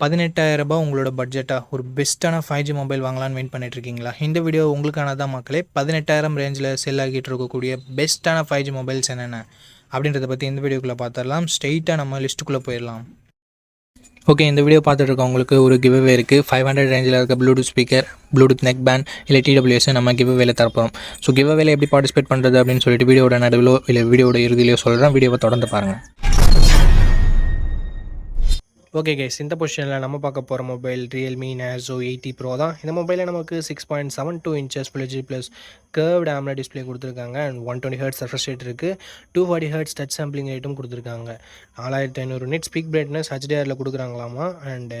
பதினெட்டாயிரரூபா உங்களோட பட்ஜெட்டாக ஒரு பெஸ்ட்டான ஃபைவ் ஜி மொபைல் வாங்கலான்னு வெயிட் பண்ணிட்டு இருக்கீங்களா இந்த வீடியோ உங்களுக்கானதான் மக்களே. பதினெட்டாயிரம் ரேஞ்சில் செல் ஆகிட்டு இருக்கக்கூடிய பெஸ்ட்டான ஃபைவ் ஜி மொபைல்ஸ் என்னென்ன அப்படின்றத பற்றி இந்த வீடியோக்குள்ளே பார்த்துடலாம் ஸ்ட்ரெயிட்டாக நம்ம லிஸ்ட்டுக்குள்ளே போயிடலாம். ஓகே இந்த வீடியோ பார்த்துட்டு இருக்கவங்களுக்கு ஒரு கிவ்வே இருக்குது ஃபைவ் ஹண்ட்ரட் ரேஞ்சில் இருக்க Bluetooth speaker Bluetooth neck band இல்லை டிடபிள்யூஎஸ் நம்ம கிவ்வேல தரப்போம் ஸோ கிவ்வேல எப்படி பார்ட்டிசிபேட் பண்ணுறது அப்படின்னு சொல்லிட்டு வீடியோட நடுவிலோ இல்லை வீடியோட இறுதியிலையோ சொல்கிறேன் வீடியோவை தொடர்ந்து பாருங்கள் ஓகே கைஸ் இந்த பொசிஷனில் நம்ம பார்க்க போகிற mobile Realme Narzo eighty pro தான். இந்த மொபைலில் நமக்கு six point seven two inches full G plus curved AMOLED display கொடுத்துருக்காங்க. And one twenty hertz refresh rate இருக்குது two forty hertz touch sampling ரேட்டும் கொடுத்துருக்காங்க. நாலாயிரத்தி ஐநூறு நெட் ஸ்பீக் பிரைட்னஸ் ஹெச்டிஆரில் கொடுக்குறாங்களாமா? And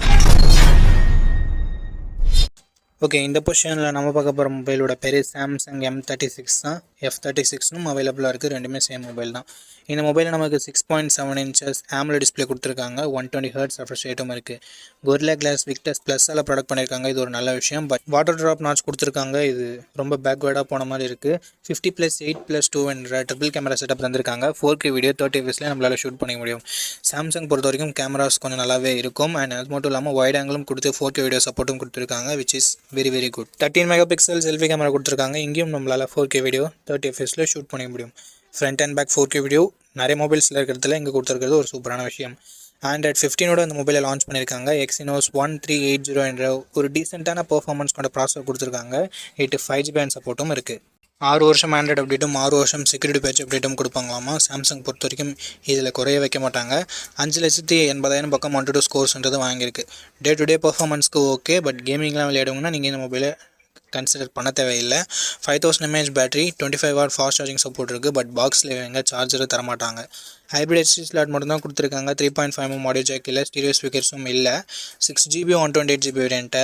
ஓகே இந்த பொசிஷனில் நம்ம பார்க்க போகிற மொபைலோட பேர் சாம்சங் எம் தேர்ட்டி சிக்ஸ் தான் எஃப் தேர்ட்டி சிக்ஸ்னும் அவைலபிளாக இருக்குது ரெண்டுமே சேம் மொபைல் தான். இந்த மொபைலில் நமக்கு six point seven inches AMOLED display கொடுத்துருக்காங்க. ஒன் டுவெண்ட்டி ஹர்ட்ஸ் ரெஃப்ரெஷ் ரேட்டும் இருக்குது கொரில்லா கிளாஸ் விக்டஸ் ப்ளஸ்ஸால் ப்ராடக்ட் பண்ணியிருக்காங்க இது ஒரு நல்ல விஷயம். பட் வாட்டர் ட்ராப் நாட்ச் கொடுத்துருக்காங்க. இது ரொம்ப பேக்வேர்டாக போன மாதிரி இருக்குது fifty plus eight plus two என்ற ட்ரிபிள் கேமரா செட்டப் தந்திருக்காங்க. ஃபோர் கே வீடியோ தேர்ட்டி ஃபீஸ்லேயே நம்மளால் ஷூட் பண்ணிக்க முடியும். சாம்சங் பொறுத்த வரைக்கும் கேமராஸ் கொஞ்சம் நல்லாவே இருக்கும். அண்ட் அது மட்டும் இல்லாமல் ஒயிட் ஆங்கிலும் கொடுத்து ஃபோர் கே வீடியோ சப்போர்ட்டும் கொடுத்துருக்காங்க which is very very good thirteen megapixel selfie camera கொடுத்துருக்காங்க. இங்கேயும் நம்மளால் ஃபோர் கே வீடியோ தேர்ட்டி எஃப்எஸில் ஷூட் பண்ணிக்க முடியும். Front and back four K video நிறைய மொபைல்ஸில் இருக்கிறதுல இங்கே கொடுத்துருக்கிறது ஒரு சூப்பரான விஷயம். ஆண்ட்ராய்ட் ஃபிஃப்டீனோட அந்த மொபைலை லான்ச் பண்ணியிருக்காங்க. Exynos one three eight zero என்ற ஒரு டீசெண்டான பர்ஃபார்மன்ஸ் கொண்ட ப்ராசஸர் கொடுத்துருக்காங்க. எயிட்டு ஃபைவ் ஜி பேண்ட் சப்போர்ட்டும் இருக்குது ஆறு வருஷம் ஆண்ட்ராய்டு அப்டேட்டும் ஆறு வருஷம் செக்யூரிட்டி பேட்ச் அப்டேட்டும் கொடுப்பாங்களாமா? சாம்சங் பொறுத்த வரைக்கும் இதில் குறைய வைக்க மாட்டாங்க. அஞ்சு லட்சத்தி எண்பதாயிரம் பக்கம் ஒன் டூ ஸ்கோர்ஸ்ன்றது வாங்கியிருக்கு. டே டு டே பர்ஃபார்மன்ஸ்க்கு ஓகே பட் கேமிங்லாம் விளையாடுங்கன்னா நீங்கள் இந்த மொபைலை கன்சிடர் பண்ண தேவையில்லை. Five thousand mAh battery twenty five watt fast charging support இருக்குது பட் பாக்ஸில் எங்கே சார்ஜரு தரமாட்டாங்க. ஹைப்ரிட் எஸ்டி ஸ்லாட் மட்டும் தான் கொடுத்துருக்காங்க. த்ரீ பாயிண்ட் ஃபைவ் மாடியோ ஆடியோ ஜாக் இல்லை ஸ்டீரியோ ஸ்பீக்கர்ஸும் இல்லை. Six GB one twenty eight GB variant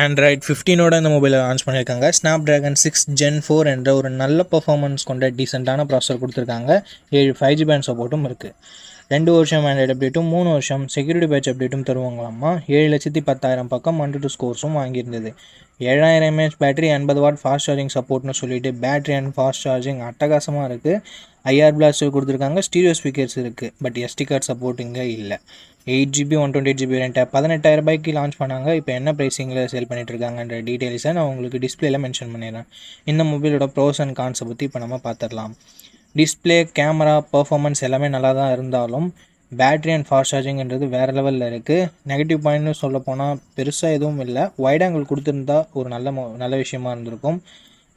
Android ஃபிஃப்டீனோட இந்த மொபைலை லான்ச் பண்ணியிருக்காங்க. Snapdragon six gen four என்ற ஒரு நல்ல பர்ஃபார்மன்ஸ் கொண்ட டீசெண்டான ப்ராசஸர் கொடுத்துருக்காங்க. ஏழு ஃபைவ் ஜி பேண்ட் சப்போர்ட்டும் இருக்குது ரெண்டு வருஷம் ஆண்ட்ராய்டு அப்டேட்டும் மூணு வருஷம் செக்யூரிட்டி பேட்ச் அப்டேட்டும் தருவாங்களாமா ஏழு லட்சத்தி பத்தாயிரம் பக்கம் ஒன் டூ ஸ்கோர்ஸும் வாங்கியிருந்தது. ஏழாயிரம் எம்ஏஹெச் பேட்டரி எண்பது வாட் ஃபாஸ்ட் சார்ஜிங் சப்போர்ட்னு சொல்லிட்டு பேட்டரி அண்ட் ஃபாஸ்ட் சார்ஜிங் அட்டகாசமாக இருக்குது ஐஆர் பிளாஸ்டர் கொடுத்துருக்காங்க ஸ்டீரியோ ஸ்பீக்கர்ஸ் இருக்குது பட் எஸ்டி கார்டு சப்போர்ட் இங்கே இல்லை. Eight GB one twenty GB ரெண்டை பதினெட்டாயிரம் ரூபாய்க்கு லான்ச் பண்ணாங்க. இப்போ என்ன ப்ரைஸிங்கில் சேல் பண்ணிட்டு இருக்காங்கன்ற டீட்டெயில்ஸை நான் உங்களுக்கு டிஸ்பிளேல மென்ஷன் பண்ணிடுறேன். இந்த மொபைலோட ப்ரோஸ் அண்ட் கான்ஸை பற்றி இப்போ நம்ம பார்த்துடலாம். டிஸ்பிளே கேமரா பர்ஃபார்மன்ஸ் எல்லாமே நல்லா தான் இருந்தாலும் பேட்ரி அண்ட் ஃபாஸ்ட் சார்ஜிங்கிறது வேறு லெவலில் இருக்குது நெகட்டிவ் பாயிண்ட்னு சொல்ல போனால் பெருசாக எதுவும் இல்லை. வைட் ஆங்கிள் கொடுத்துருந்தா ஒரு நல்ல மொ நல்ல விஷயமா இருந்திருக்கும்.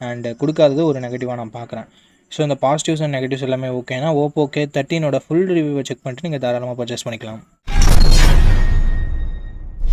அண்டு கொடுக்காதது ஒரு நெகட்டிவாக நான் பார்க்குறேன். ஸோ இந்த பாசிட்டிவ்ஸ் அண்ட் நெகட்டிவ்ஸ் எல்லாமே ஓகேனா ஓப்போ கே தேர்ட்டினோட ஃபுல் ரிவ்யூவை செக் பண்ணிட்டு நீங்கள் தாராளமாக பர்ச்சேஸ் பண்ணிக்கலாம்.